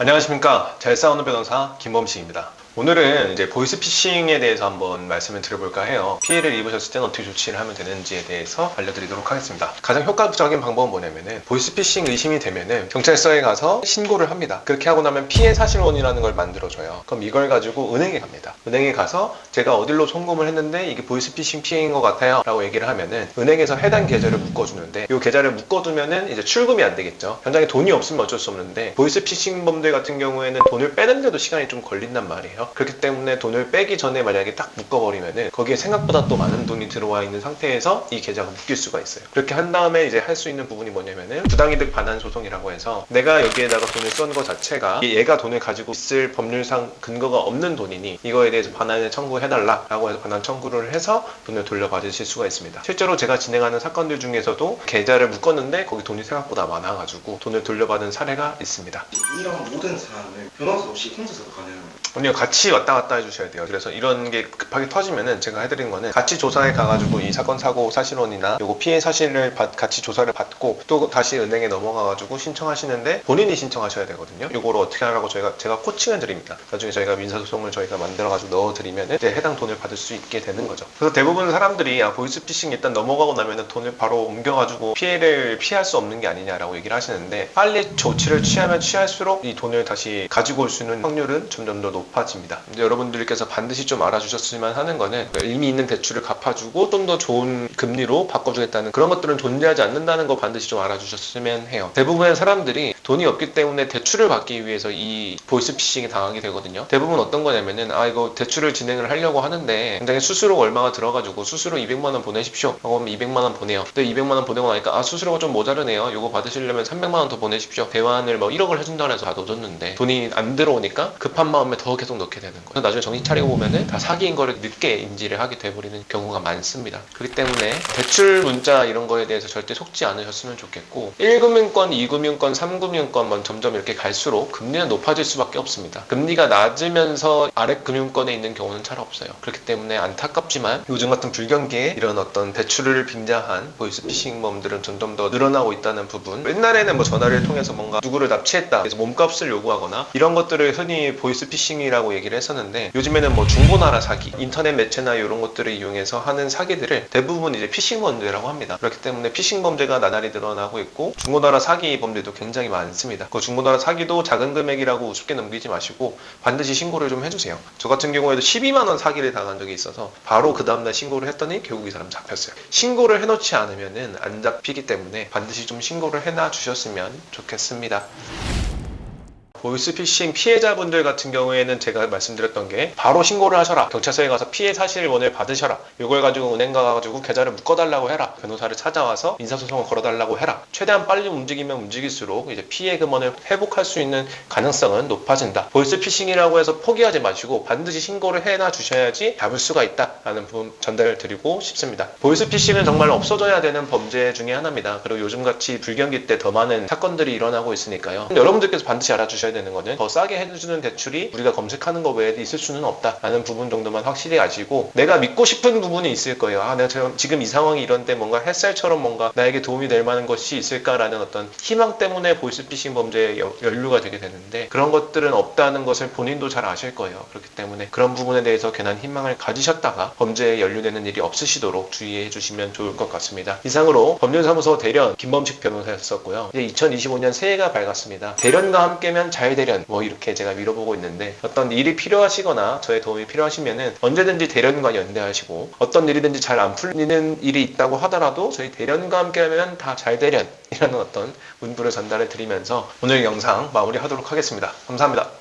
안녕하십니까. 잘 싸우는 변호사 김범식입니다. 오늘은 이제 보이스피싱에 대해서 한번 말씀을 드려볼까 해요. 피해를 입으셨을 때는 어떻게 조치를 하면 되는지에 대해서 알려드리도록 하겠습니다. 가장 효과적인 방법은 뭐냐면은 보이스피싱 의심이 되면은 경찰서에 가서 신고를 합니다. 그렇게 하고 나면 피해 사실원이라는 걸 만들어줘요. 그럼 이걸 가지고 은행에 갑니다. 은행에 가서 제가 어딜로 송금을 했는데 이게 보이스피싱 피해인 것 같아요. 라고 얘기를 하면은 은행에서 해당 계좌를 묶어주는데 이 계좌를 묶어두면은 이제 출금이 안 되겠죠. 현장에 돈이 없으면 어쩔 수 없는데 보이스피싱범들 같은 경우에는 돈을 빼는데도 시간이 좀 걸린단 말이에요. 그렇기 때문에 돈을 빼기 전에 만약에 딱 묶어버리면은 거기에 생각보다 또 많은 돈이 들어와 있는 상태에서 이 계좌가 묶일 수가 있어요. 그렇게 한 다음에 이제 할 수 있는 부분이 뭐냐면은 부당이득 반환 소송이라고 해서 내가 여기에다가 돈을 쏜 거 자체가 얘가 돈을 가지고 있을 법률상 근거가 없는 돈이니 이거에 대해서 반환을 청구해달라라고 해서 반환 청구를 해서 돈을 돌려받으실 수가 있습니다. 실제로 제가 진행하는 사건들 중에서도 계좌를 묶었는데 거기 돈이 생각보다 많아가지고 돈을 돌려받은 사례가 있습니다. 이런 모든 사안을 변호사 없이 혼자서도 가능합니다. 아니요 같이 왔다 갔다 해주셔야 돼요. 그래서 이런 게 급하게 터지면은 제가 해드린 거는 같이 조사에 가가지고 이 사건 사고 사실원이나 요거 피해 사실을 받- 같이 조사를 받고 또 다시 은행에 넘어가가지고 신청하시는데 본인이 신청하셔야 되거든요. 요거를 어떻게 하라고 저희가 제가 코칭을 드립니다. 나중에 저희가 민사소송을 저희가 만들어가지고 넣어드리면은 이제 해당 돈을 받을 수 있게 되는 거죠. 그래서 대부분 사람들이 아 보이스피싱 일단 넘어가고 나면은 돈을 바로 옮겨가지고 피해를 피할 수 없는 게 아니냐라고 얘기를 하시는데 빨리 조치를 취하면 취할수록 이 돈을 다시 가지고 올 수 있는 확률은 점점 더 높아 집니다. 근데 여러분들께서 반드시 좀 알아주셨으면 하는 거는 의미 있는 대출을 갚아주고 좀 더 좋은 금리로 바꿔주겠다는 그런 것들은 존재하지 않는다는 거 반드시 좀 알아주셨으면 해요. 대부분의 사람들이 돈이 없기 때문에 대출을 받기 위해서 이 보이스피싱에 당하게 되거든요. 대부분 어떤 거냐면은 아 이거 대출을 진행을 하려고 하는데 굉장히 수수료가 얼마가 들어가지고 수수료 200만 원 보내십시오. 하면 200만 원 보내요. 근데 200만 원 보내고 나니까 아 수수료가 좀 모자르네요. 요거 받으시려면 300만 원 더 보내십시오. 대환을 뭐 1억을 해준다 해서 다 넣어줬는데 돈이 안 들어오니까 급한 마음에 더 계속 넣게 되는 거예요. 나중에 정신 차리고 보면은 다 사기인 거를 늦게 인지를 하게 돼버리는 경우가 많습니다. 그렇기 때문에 대출 문자 이런 거에 대해서 절대 속지 않으셨으면 좋겠고 1금융권, 2금융권, 3금융권 만 점점 이렇게 갈수록 금리는 높아질 수밖에 없습니다. 금리가 낮으면서 아래 금융권에 있는 경우는 잘 없어요. 그렇기 때문에 안타깝지만 요즘 같은 불경기에 이런 어떤 대출을 빙자한 보이스 피싱범들은 점점 더 늘어나고 있다는 부분. 옛날에는 뭐 전화를 통해서 뭔가 누구를 납치했다. 그래서 몸값을 요구하거나 이런 것들을 흔히 보이스 피싱이라고 얘기를 했었는데 요즘에는 뭐 중고나라 사기, 인터넷 매체나 이런 것들을 이용해서 하는 사기들을 대부분 이제 피싱 범죄라고 합니다. 그렇기 때문에 피싱 범죄가 나날이 늘어나고 있고 중고나라 사기 범죄도 굉장히 많 습니다. 그 중고나라 사기도 작은 금액이라고 우습게 넘기지 마시고 반드시 신고를 좀 해주세요. 저 같은 경우에도 12만 원 사기를 당한 적이 있어서 바로 그 다음날 신고를 했더니 결국 이 사람 잡혔어요. 신고를 해놓지 않으면은 안 잡히기 때문에 반드시 좀 신고를 해놔 주셨으면 좋겠습니다. 보이스피싱 피해자분들 같은 경우에는 제가 말씀드렸던 게 바로 신고를 하셔라. 경찰서에 가서 피해 사실원을 받으셔라. 이걸 가지고 은행 가가지고 계좌를 묶어달라고 해라. 변호사를 찾아와서 민사소송을 걸어달라고 해라. 최대한 빨리 움직이면 움직일수록 이제 피해 금원을 회복할 수 있는 가능성은 높아진다. 보이스피싱이라고 해서 포기하지 마시고 반드시 신고를 해놔 주셔야지 잡을 수가 있다라는 부분 전달을 드리고 싶습니다. 보이스피싱은 정말 없어져야 되는 범죄 중에 하나입니다. 그리고 요즘같이 불경기 때 더 많은 사건들이 일어나고 있으니까요. 여러분들께서 반드시 알아주셔야 되는 거는 더 싸게 해주는 대출이 우리가 검색하는 것 외에 있을 수는 없다라는 부분 정도만 확실히 아시고 내가 믿고 싶은 부분이 있을 거예요. 아, 내가 지금- 이 상황이 이런데 뭔가 햇살처럼 뭔가 나에게 도움이 될 만한 것이 있을까라는 어떤 희망 때문에 보이스피싱 범죄에 여- 연루가 되게 되는데 그런 것들은 없다는 것을 본인도 잘 아실 거예요. 그렇기 때문에 그런 부분에 대해서 괜한 희망을 가지셨다가 범죄에 연루되는 일이 없으시도록 주의해 주시면 좋을 것 같습니다. 이상으로 법률사무소 대련 김범식 변호사였었고요. 이제 2025년 새해가 밝았습니다. 대련과 함께면 잘 대련 뭐 이렇게 제가 밀어보고 있는데 어떤 일이 필요하시거나 저의 도움이 필요하시면은 언제든지 대련과 연대하시고 어떤 일이든지 잘 안 풀리는 일이 있다고 하더라도 저희 대련과 함께하면 다잘 대련이라는 어떤 문구를 전달해 드리면서 오늘 영상 마무리하도록 하겠습니다. 감사합니다.